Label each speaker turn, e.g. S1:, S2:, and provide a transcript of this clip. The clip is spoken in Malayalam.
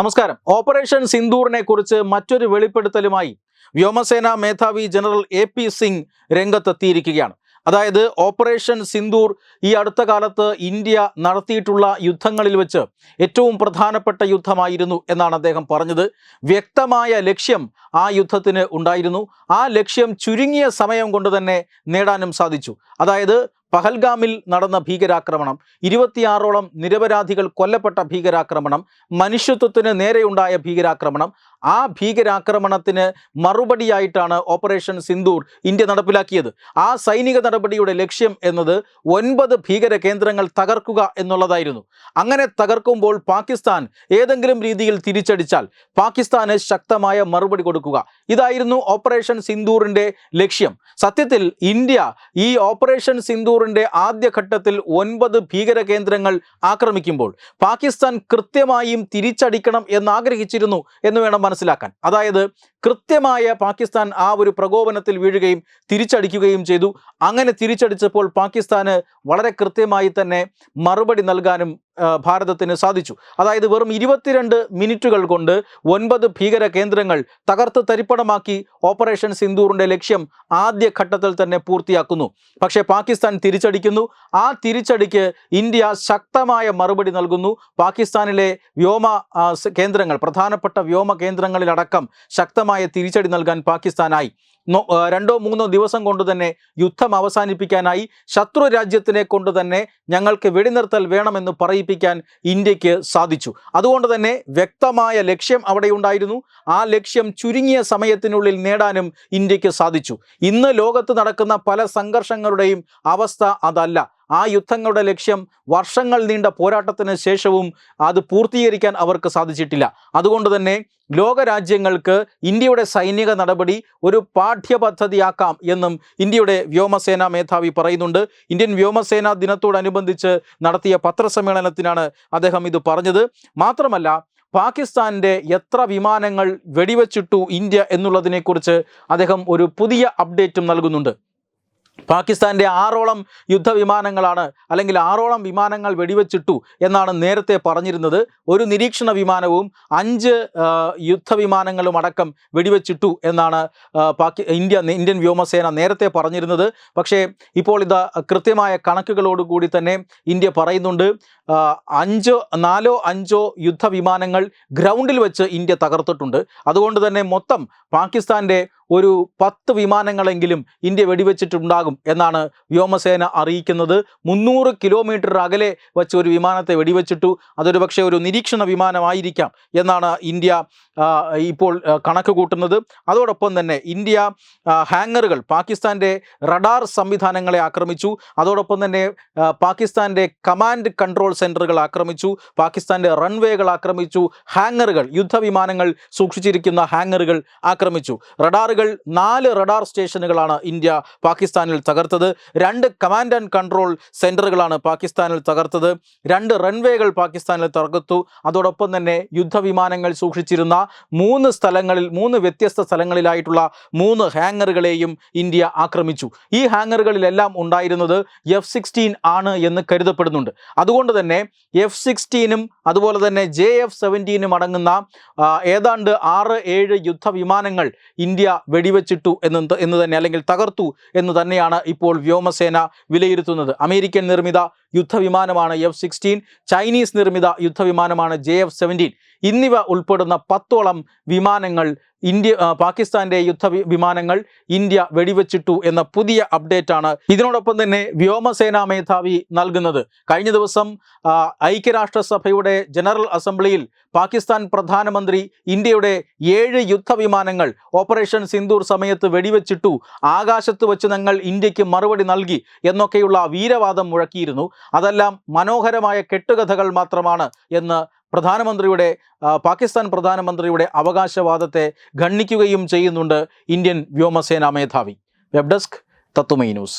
S1: നമസ്കാരം. ഓപ്പറേഷൻ സിന്ദൂറിനെ കുറിച്ച് മറ്റൊരു വെളിപ്പെടുത്തലുമായി വ്യോമസേനാ മേധാവി ജനറൽ എ പി സിംഗ് രംഗത്തെത്തിയിരിക്കുകയാണ്. അതായത് ഓപ്പറേഷൻ സിന്ദൂർ ഈ അടുത്ത കാലത്ത് ഇന്ത്യ നടത്തിയിട്ടുള്ള യുദ്ധങ്ങളിൽ വെച്ച് ഏറ്റവും പ്രധാനപ്പെട്ട യുദ്ധമായിരുന്നു എന്നാണ് അദ്ദേഹം പറഞ്ഞത്. വ്യക്തമായ ലക്ഷ്യം ആ യുദ്ധത്തിന് ഉണ്ടായിരുന്നു. ആ ലക്ഷ്യം ചുരുങ്ങിയ സമയം കൊണ്ട് തന്നെ നേടാനും സാധിച്ചു. അതായത് പഹൽഗാമിൽ നടന്ന ഭീകരാക്രമണം ഇരുപത്തിയാറോളം നിരപരാധികൾ കൊല്ലപ്പെട്ട ഭീകരാക്രമണം മനുഷ്യത്വത്തിന് നേരെയുണ്ടായ ഭീകരാക്രമണം ആ ഭീകരാക്രമണത്തിന് മറുപടിയായിട്ടാണ് ഓപ്പറേഷൻ സിന്ദൂർ ഇന്ത്യ നടപ്പിലാക്കിയത്. ആ സൈനിക നടപടിയുടെ ലക്ഷ്യം എന്നത് ഒൻപത് ഭീകര കേന്ദ്രങ്ങൾ തകർക്കുക എന്നുള്ളതായിരുന്നു. അങ്ങനെ തകർക്കുമ്പോൾ പാകിസ്ഥാൻ ഏതെങ്കിലും രീതിയിൽ തിരിച്ചടിച്ചാൽ പാകിസ്ഥാന് ശക്തമായ മറുപടി കൊടുക്കുക. ഇതായിരുന്നു ഓപ്പറേഷൻ സിന്ദൂറിന്റെ ലക്ഷ്യം. സത്യത്തിൽ ഇന്ത്യ ഈ ഓപ്പറേഷൻ സിന്ദൂറിന്റെ ആദ്യഘട്ടത്തിൽ ഒൻപത് ഭീകര കേന്ദ്രങ്ങൾ ആക്രമിക്കുമ്പോൾ പാകിസ്ഥാൻ കൃത്യമായും തിരിച്ചടിക്കണം എന്നാഗ്രഹിച്ചിരുന്നു എന്ന് വേണം മനസ്സിലാക്കാൻ. അതായത് കൃത്യമായ പാകിസ്ഥാൻ ആ ഒരു പ്രകോപനത്തിൽ വീഴുകയും തിരിച്ചടിക്കുകയും ചെയ്തു. അങ്ങനെ തിരിച്ചടിച്ചപ്പോൾ പാകിസ്ഥാന് വളരെ കൃത്യമായി തന്നെ മറുപടി നൽകാനും ഭാരതത്തിന് സാധിച്ചു. അതായത് വെറും ഇരുപത്തിരണ്ട് മിനിറ്റുകൾ കൊണ്ട് ഒൻപത് ഭീകര കേന്ദ്രങ്ങൾ തകർത്ത് തരിപ്പണമാക്കി ഓപ്പറേഷൻ സിന്ദൂറിന്റെ ലക്ഷ്യം ആദ്യ ഘട്ടത്തിൽ തന്നെ പൂർത്തിയാക്കുന്നു. പക്ഷേ പാകിസ്ഥാൻ തിരിച്ചടിക്കുന്നു. ആ തിരിച്ചടിക്ക് ഇന്ത്യ ശക്തമായ മറുപടി നൽകുന്നു. പാകിസ്ഥാനിലെ വ്യോമ കേന്ദ്രങ്ങൾ പ്രധാനപ്പെട്ട വ്യോമ കേന്ദ്രങ്ങളിലടക്കം ശക്തമായ തിരിച്ചടി നൽകാൻ പാകിസ്ഥാനായി. രണ്ടോ മൂന്നോ ദിവസം കൊണ്ട് തന്നെ യുദ്ധം അവസാനിപ്പിക്കാനായി ശത്രു രാജ്യത്തിനെ കൊണ്ട് തന്നെ ഞങ്ങൾക്ക് വെടിനിർത്തൽ വേണമെന്ന് പറയിപ്പിക്കാൻ ഇന്ത്യയ്ക്ക് സാധിച്ചു. അതുകൊണ്ട് തന്നെ വ്യക്തമായ ലക്ഷ്യം അവിടെ ഉണ്ടായിരുന്നു. ആ ലക്ഷ്യം ചുരുങ്ങിയ സമയത്തിനുള്ളിൽ നേടാനും ഇന്ത്യയ്ക്ക് സാധിച്ചു. ഇന്ന് ലോകത്ത് നടക്കുന്ന പല സംഘർഷങ്ങളുടെയും അവസ്ഥ അതല്ല. ആ യുദ്ധങ്ങളുടെ ലക്ഷ്യം വർഷങ്ങൾ നീണ്ട പോരാട്ടത്തിന് ശേഷവും അത് പൂർത്തീകരിക്കാൻ അവർക്ക് സാധിച്ചിട്ടില്ല. അതുകൊണ്ട് തന്നെ ലോകരാജ്യങ്ങൾക്ക് ഇന്ത്യയുടെ സൈനിക നടപടി ഒരു പാഠ്യപദ്ധതിയാക്കാം എന്നും ഇന്ത്യയുടെ വ്യോമസേനാ മേധാവി പറയുന്നുണ്ട്. ഇന്ത്യൻ വ്യോമസേനാ ദിനത്തോടനുബന്ധിച്ച് നടത്തിയ പത്രസമ്മേളനത്തിനാണ് അദ്ദേഹം ഇത് പറഞ്ഞത്. മാത്രമല്ല പാകിസ്ഥാന്റെ എത്ര വിമാനങ്ങൾ വെടിവെച്ചിട്ടു ഇന്ത്യ എന്നുള്ളതിനെക്കുറിച്ച് അദ്ദേഹം ഒരു പുതിയ അപ്ഡേറ്റും നൽകുന്നുണ്ട്. പാകിസ്ഥാന്റെ ആറോളം യുദ്ധവിമാനങ്ങളാണ് അല്ലെങ്കിൽ ആറോളം വിമാനങ്ങൾ വെടിവെച്ചിട്ടു എന്നാണ് നേരത്തെ പറഞ്ഞിരുന്നത്. ഒരു നിരീക്ഷണ വിമാനവും അഞ്ച് യുദ്ധവിമാനങ്ങളും അടക്കം വെടിവെച്ചിട്ടു എന്നാണ് പാകി ഇന്ത്യ ഇന്ത്യൻ വ്യോമസേന നേരത്തെ പറഞ്ഞിരുന്നത്. പക്ഷേ ഇപ്പോൾ ഇത് കൃത്യമായ കണക്കുകളോടുകൂടി തന്നെ ഇന്ത്യ പറയുന്നുണ്ട് അഞ്ചോ നാലോ അഞ്ചോ യുദ്ധവിമാനങ്ങൾ ഗ്രൗണ്ടിൽ വെച്ച് ഇന്ത്യ തകർത്തിട്ടുണ്ട്. അതുകൊണ്ട് തന്നെ മൊത്തം പാകിസ്ഥാന്റെ ഒരു പത്ത് വിമാനങ്ങളെങ്കിലും ഇന്ത്യ വെടിവെച്ചിട്ടുണ്ടാകും എന്നാണ് വ്യോമസേന അറിയിക്കുന്നത്. മുന്നൂറ് കിലോമീറ്റർ അകലെ വച്ച് ഒരു വിമാനത്തെ വെടിവെച്ചിട്ടു. അതൊരു പക്ഷേ ഒരു നിരീക്ഷണ വിമാനമായിരിക്കാം എന്നാണ് ഇന്ത്യ ഇപ്പോൾ കണക്ക് കൂട്ടുന്നത്. അതോടൊപ്പം തന്നെ ഇന്ത്യ ഹാങ്ങറുകൾ പാകിസ്ഥാന്റെ റഡാർ സംവിധാനങ്ങളെ ആക്രമിച്ചു. അതോടൊപ്പം തന്നെ പാകിസ്ഥാന്റെ കമാൻഡ് കൺട്രോൾ സെന്ററുകൾ ആക്രമിച്ചു. പാകിസ്ഥാന്റെ റൺവേകൾ ആക്രമിച്ചു. ഹാങ്ങറുകൾ യുദ്ധവിമാനങ്ങൾ സൂക്ഷിച്ചിരിക്കുന്ന ഹാങ്ങറുകൾ ആക്രമിച്ചു. റഡാറുകൾ നാല് റഡാർ സ്റ്റേഷനുകളാണ് ഇന്ത്യ പാകിസ്ഥാനിൽ തകർത്തത്. രണ്ട് കമാൻഡ് ആൻഡ് കൺട്രോൾ സെന്ററുകളാണ് പാകിസ്ഥാനിൽ തകർത്തത്. രണ്ട് റൺവേകൾ പാകിസ്ഥാനിൽ തകർത്തു. അതോടൊപ്പം തന്നെ യുദ്ധവിമാനങ്ങൾ സൂക്ഷിച്ചിരുന്ന മൂന്ന് സ്ഥലങ്ങളിൽ മൂന്ന് വ്യത്യസ്ത സ്ഥലങ്ങളിലായിട്ടുള്ള മൂന്ന് ഹാങ്ങറുകളെയും ഇന്ത്യ ആക്രമിച്ചു. ഈ ഹാങ്ങറുകളിലെല്ലാം ഉണ്ടായിരുന്നത് എഫ് സിക്സ്റ്റീൻ ആണ് എന്ന് കരുതപ്പെടുന്നുണ്ട്. അതുകൊണ്ട് തന്നെ എഫ് സിക്സ്റ്റീനും അതുപോലെ തന്നെ ജെ എഫ് സെവന്റീനും അടങ്ങുന്ന ഏതാണ്ട് ആറ് ഏഴ് യുദ്ധവിമാനങ്ങൾ ഇന്ത്യ വെടിവെച്ചിട്ടു എന്ന് എന്ന് തന്നെ അല്ലെങ്കിൽ തകർത്തു എന്ന് തന്നെയാണ് ഇപ്പോൾ വ്യോമസേന വിലയിരുത്തുന്നത്. അമേരിക്കൻ നിർമ്മിത യുദ്ധവിമാനമാണ് എഫ് സിക്സ്റ്റീൻ ചൈനീസ് നിർമ്മിത യുദ്ധവിമാനമാണ് ജെ എഫ് സെവന്റീൻ. എന്നിവ ഉൾപ്പെടുന്ന പത്തോളം വിമാനങ്ങൾ ഇന്ത്യ പാകിസ്ഥാന്റെ യുദ്ധ വിമാനങ്ങൾ ഇന്ത്യ വെടിവെച്ചിട്ടു എന്ന പുതിയ അപ്ഡേറ്റ് ആണ് ഇതിനോടൊപ്പം തന്നെ വ്യോമസേനാ മേധാവി നൽകുന്നത്. കഴിഞ്ഞ ദിവസം ഐക്യരാഷ്ട്രസഭയുടെ ജനറൽ അസംബ്ലിയിൽ പാകിസ്ഥാൻ പ്രധാനമന്ത്രി ഇന്ത്യയുടെ ഏഴ് യുദ്ധവിമാനങ്ങൾ ഓപ്പറേഷൻ സിന്ദൂർ സമയത്ത് വെടിവെച്ചിട്ടു. ആകാശത്ത് വെച്ച് ഞങ്ങൾ ഇന്ത്യയ്ക്ക് മറുപടി നൽകി എന്നൊക്കെയുള്ള വീരവാദം മുഴക്കിയിരുന്നു. അതെല്ലാം മനോഹരമായ കെട്ടുകഥകൾ മാത്രമാണ് എന്ന് പ്രധാനമന്ത്രിയുടെ പാകിസ്ഥാൻ പ്രധാനമന്ത്രിയുടെ അവകാശവാദത്തെ ഖണ്ഡിക്കുകയും ചെയ്യുന്നുണ്ട് ഇന്ത്യൻ വ്യോമസേനാ മേധാവി. വെബ് ഡെസ്ക് തത്തുമൈ ന്യൂസ്.